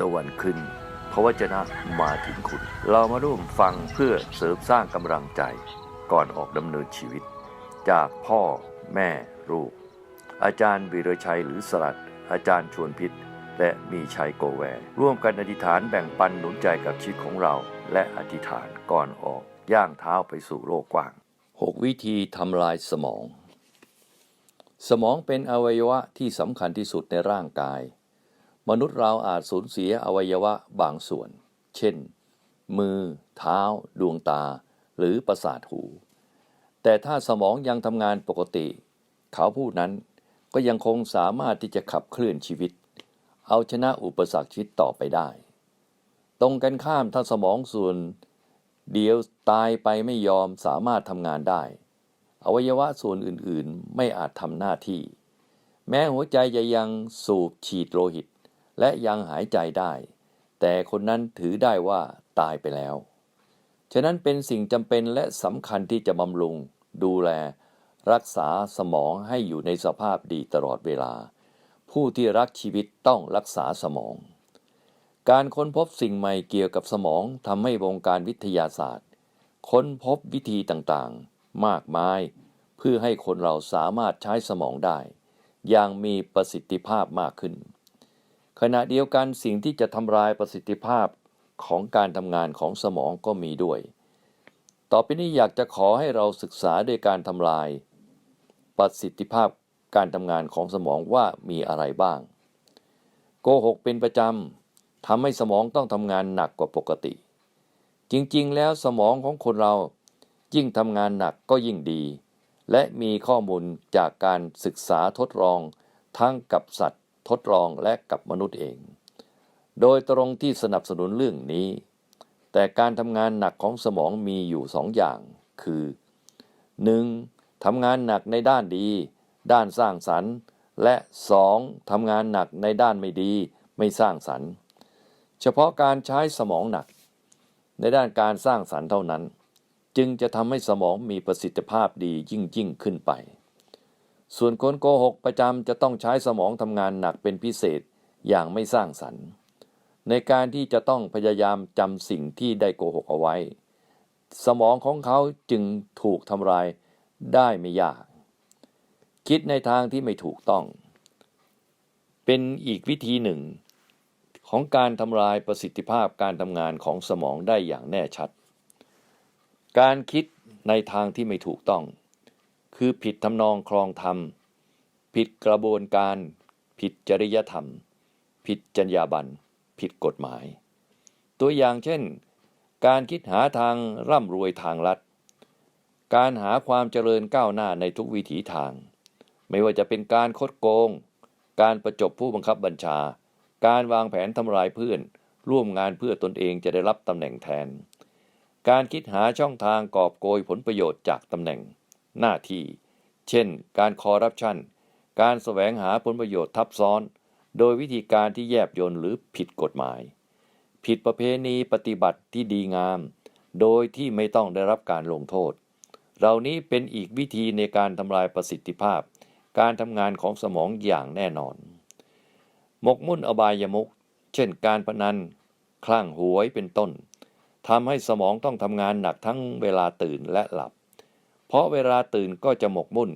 ตะวันขึ้นพระวจนะมาถึงคุณ เรามาร่วมฟังเพื่อเสริมสร้างกำลังใจก่อนออกดำเนินชีวิต จากพ่อแม่ลูก อาจารย์วีรชัยหรือสลัด อาจารย์ชวนพิษ และมีชัยโกแวร์ร่วมกันอธิษฐานแบ่งปันหนุนใจกับชีวิตของเรา และอธิษฐานก่อนออกย่างเท้าไปสู่โลกกว้าง 6 วิธีทำลายสมอง สมองเป็นอวัยวะที่สำคัญที่สุดในร่างกาย มนุษย์เราอาจสูญเสียอวัยวะบางส่วน เช่น มือ เท้า ดวงตา หรือประสาทหู แต่ถ้าสมองยังทำงานปกติ เขาผู้นั้นก็ยังคงสามารถที่จะขับเคลื่อนชีวิต เอาชนะอุปสรรคชีวิตต่อไปได้ ตรงกันข้ามถ้าสมองส่วน เดียวตายไปไม่ยอมสามารถทำงานได้ อวัยวะส่วนอื่นๆไม่อาจทำหน้าที่ แม้หัวใจจะยังสูบฉีดโลหิต และยังหายใจได้ แต่คนนั้นถือได้ว่าตายไปแล้ว ฉะนั้นเป็นสิ่งจำเป็นและสำคัญที่จะบำรุง ดูแล รักษาสมองให้อยู่ในสภาพดีตลอดเวลา ผู้ที่รักชีวิตต้องรักษาสมอง การค้นพบสิ่งใหม่เกี่ยวกับสมองทำให้วงการวิทยาศาสตร์ ค้นพบวิธีต่างๆ มากมาย เพื่อให้คนเราสามารถใช้สมองได้ อย่างมีประสิทธิภาพมากขึ้น ขณะเดียวกันสิ่งที่จะทำลายประสิทธิภาพของการทำงานของสมองก็มีด้วย ต่อไปนี้อยากจะขอให้เราศึกษาด้วยการทำลาย ประสิทธิภาพการทำงานของสมองว่ามีอะไรบ้าง โกหกเป็นประจำทำให้สมองต้องทำงานหนักกว่าปกติ จริงๆ แล้วสมองของคนเรายิ่งทำงานหนักก็ยิ่งดี และมีข้อมูลจากการศึกษาทดลองทั้งกับสัตว์ ทดลองและกับมนุษย์เอง โดยตรงที่สนับสนุนเรื่องนี้ แต่การทำงานหนักของสมองมีอยู่สองอย่าง คือ 1. ทำงานหนักในด้านดี ด้านสร้างสรรค์ และ 2. ทำงานหนักในด้านไม่ดี ไม่สร้างสรรค์ เฉพาะการใช้สมองหนัก ในด้านการสร้างสรรค์เท่านั้น จึงจะทำให้สมองมีประสิทธิภาพดียิ่งยิ่งขึ้นไป ส่วนคนโกหกประจำจะต้องใช้สมองทำงานหนักเป็นพิเศษอย่างไม่สร้างสรรค์ ในการที่จะต้องพยายามจำสิ่งที่ได้โกหกเอาไว้ สมองของเขาจึงถูกทำลายได้ไม่ยาก คิดในทางที่ไม่ถูกต้อง เป็นอีกวิธีหนึ่ง ของการทำลายประสิทธิภาพการทำงานของสมองได้อย่างแน่ชัด การคิดในทางที่ไม่ถูกต้อง คือผิดทำนองคลองธรรม ผิดกระบวนการ ผิดจริยธรรม ผิดจรรยาบรรณผิดกฎหมาย ตัวอย่างเช่น การคิดหาทางร่ำรวยทางลัด การหาความเจริญก้าวหน้าในทุกวิถีทาง ไม่ว่าจะเป็นการคดโกง การประจบผู้บังคับบัญชา การวางแผนทำลายเพื่อน ร่วมงานเพื่อตนเองจะได้รับตำแหน่งแทน การคิดหาช่องทางกอบโกยผลประโยชน์จากตำแหน่ง หน้าที่ เช่น การคอร์รัปชัน การแสวงหาผลประโยชน์ทับซ้อน โดยวิธีการที่แยบยลหรือผิดกฎหมาย ผิดประเพณีปฏิบัติที่ดีงาม โดยที่ไม่ต้องได้รับการลงโทษ เหล่านี้เป็นอีกวิธีในการทำลายประสิทธิภาพ การทำงานของสมองอย่างแน่นอน หมกมุ่นอบายมุก เช่น การพนัน คลั่งหวยเป็นต้นทำให้สมองต้องทำงานหนักทั้งเวลาตื่นและหลับ เพราะเวลาตื่นก็จะหมกมุ่น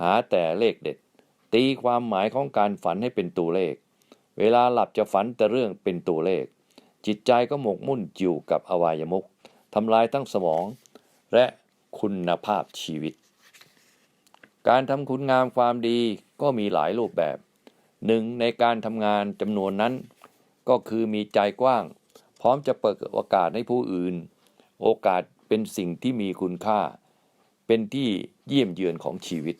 หาแต่เลขเด็ด ตีความหมายของการฝันให้เป็นตัวเลข เวลาหลับจะฝันแต่เรื่องเป็นตัวเลข จิตใจก็หมกมุ่นอยู่กับอวัยมุกทำลายทั้งสมอง และคุณภาพชีวิต การทำคุณงามความดีก็มีหลายรูปแบบหนึ่งในการทำงานจำนวนนั้น ก็คือมีใจกว้าง พร้อมจะเปิดโอกาสให้ผู้อื่น โอกาสเป็นสิ่งที่มีคุณค่า เป็นที่เยี่ยมเยือนของชีวิต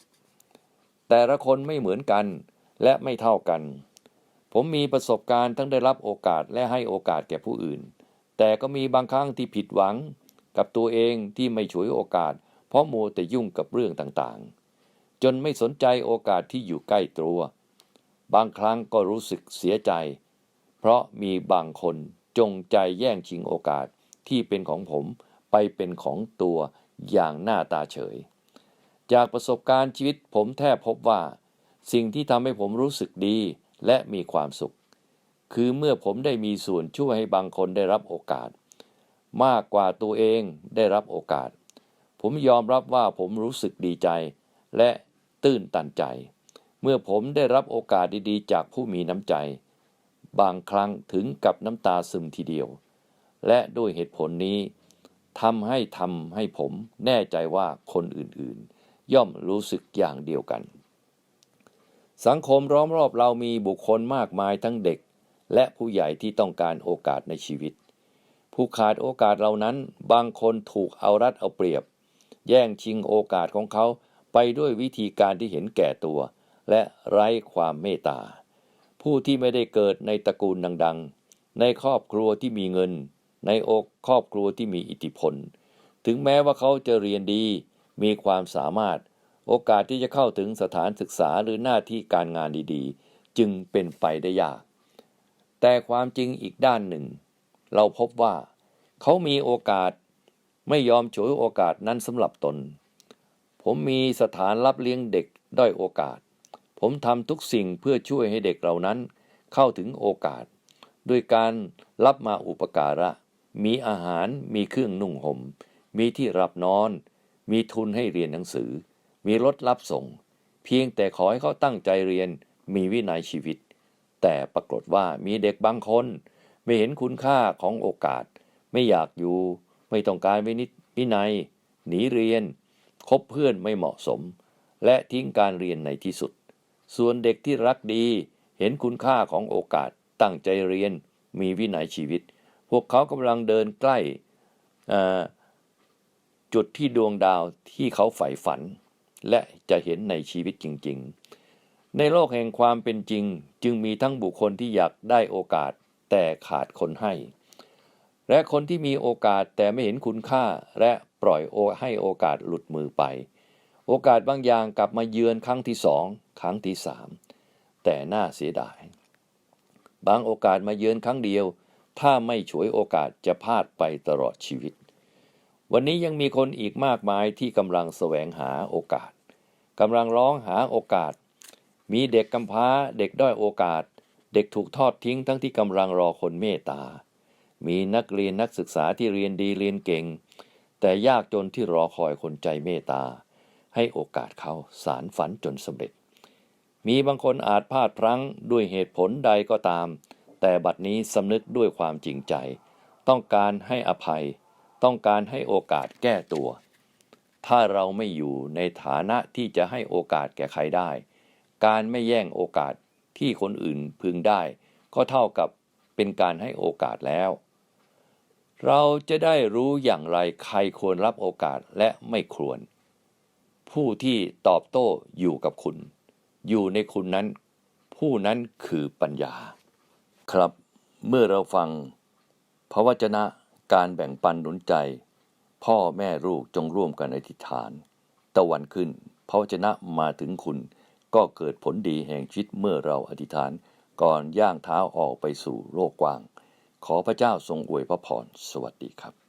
แต่ละคนไม่เหมือนกันและไม่เท่ากัน ผมมีประสบการณ์ทั้งได้รับโอกาสและให้โอกาสแก่ผู้อื่น แต่ก็มีบางครั้งที่ผิดหวัง กับตัวเองที่ไม่ฉวยโอกาส เพราะมัวแต่ยุ่งกับเรื่องต่างๆ จนไม่สนใจโอกาสที่อยู่ใกล้ตัว บางครั้งก็รู้สึกเสียใจ เพราะมีบางคนจงใจแย่งชิงโอกาสที่เป็นของผมไปเป็นของตัว อย่างหน้าตาเฉย จากประสบการณ์ชีวิตผมแทบพบว่า สิ่งที่ทำให้ผมรู้สึกดีและมีความสุข คือเมื่อผมได้มีส่วนช่วยให้บางคนได้รับโอกาส มากกว่าตัวเองได้รับโอกาส ผมยอมรับว่าผมรู้สึกดีใจ และตื้นตันใจ เมื่อผมได้รับโอกาสดีๆ จากผู้มีน้ำใจ บางครั้งถึงกับน้ำตาซึมทีเดียว และด้วยเหตุผลนี้ ทำให้ทำให้ผมแน่ใจว่าคนอื่นๆ ย่อมรู้สึกอย่างเดียวกัน สังคมล้อมรอบเรามีบุคคลมากมายทั้งเด็ก และผู้ใหญ่ที่ต้องการโอกาสในชีวิต ผู้ขาดโอกาสเหล่านั้นบางคนถูกเอารัดเอาเปรียบ แย่งชิงโอกาสของเขาไปด้วยวิธีการที่เห็นแก่ตัว และไร้ความเมตตา ผู้ที่ไม่ได้เกิดในตระกูลดังๆ ในครอบครัวที่มีเงิน ในอกครอบครัวที่มีอิทธิพล ถึงแม้ว่าเขาจะเรียนดี มีความสามารถ โอกาสที่จะเข้าถึงสถานศึกษาหรือหน้าที่การงานดีๆ จึงเป็นไปได้ยาก แต่ความจริงอีกด้านหนึ่ง เราพบว่า เขามีโอกาสไม่ยอมฉวยโอกาสนั้นสำหรับตน ผมมีสถานรับเลี้ยงเด็กด้อยโอกาส ผมทำทุกสิ่งเพื่อช่วยให้เด็กเหล่านั้นเข้าถึงโอกาส ด้วยการรับมาอุปการะ มีอาหารมีเครื่องนุ่งหม่ม มีที่รับนอน มีทุนให้เรียนหนังสือ มีรถรับส่ง เพียงแต่ขอให้เขาตั้งใจเรียนมีวินัยชีวิต แต่ปรากฏว่ามีเด็กบางคน ไม่เห็นคุณค่าของโอกาส ไม่อยากอยู่ ไม่ต้องการวินิจวินัย หนีเรียน คบเพื่อนไม่เหมาะสม และทิ้งการเรียนในที่สุด ส่วนเด็กที่รักดี เห็นคุณค่าของโอกาสตั้งใจเรียน มีวินัยชีวิต พวกเขากำลังเดินใกล้จุดที่ดวงดาวที่เขาใฝ่ฝัน และจะเห็นในชีวิตจริง ๆ ในโลกแห่งความเป็นจริงจึงมีทั้งบุคคลที่อยากได้โอกาสแต่ขาดคนให้ และคนที่มีโอกาสแต่ไม่เห็นคุณค่าและปล่อยโอให้โอกาสหลุดมือไป โอกาสบางอย่างกลับมาเยือนครั้งที่สองครั้งที่สามแต่น่าเสียดาย บางโอกาสมาเยือนครั้งเดียว ถ้าไม่ฉวยโอกาสจะพลาดไปตลอดชีวิต วันนี้ยังมีคนอีกมากมายที่กำลังแสวงหาโอกาสกำลังร้องหาโอกาส มีเด็กกำพร้า เด็กด้อยโอกาส เด็กถูกทอดทิ้งทั้งที่กำลังรอคนเมตตา มีนักเรียนนักศึกษาที่เรียนดีเรียนเก่ง แต่ยากจนที่รอคอยคนใจเมตตา ให้โอกาสเขาสารฝันจนสำเร็จ มีบางคนอาจพลาดพลั้งด้วยเหตุผลใดก็ตาม แต่บัดนี้สำนึกด้วยความจริงใจ ต้องการให้อภัย ต้องการให้โอกาสแก้ตัว ถ้าเราไม่อยู่ในฐานะที่จะให้โอกาสแก่ใครได้ การไม่แย่งโอกาสที่คนอื่นพึงได้ ก็เท่ากับเป็นการให้โอกาสแล้ว เราจะได้รู้อย่างไรใครควรรับโอกาสและไม่ควร ผู้ที่ตอบโต้อยู่กับคุณ อยู่ในคุณนั้น ผู้นั้นคือปัญญา ครับ เมื่อเราฟังพระวจนะการแบ่งปันหนุนใจ พ่อแม่ลูกจงร่วมกันอธิษฐาน ตะวันขึ้น พระวจนะมาถึงคุณ ก็เกิดผลดีแห่งชีวิตเมื่อเราอธิษฐานก่อนย่างเท้าออกไปสู่โลกกว้าง ขอพระเจ้าทรงอวยพระพรสวัสดีครับ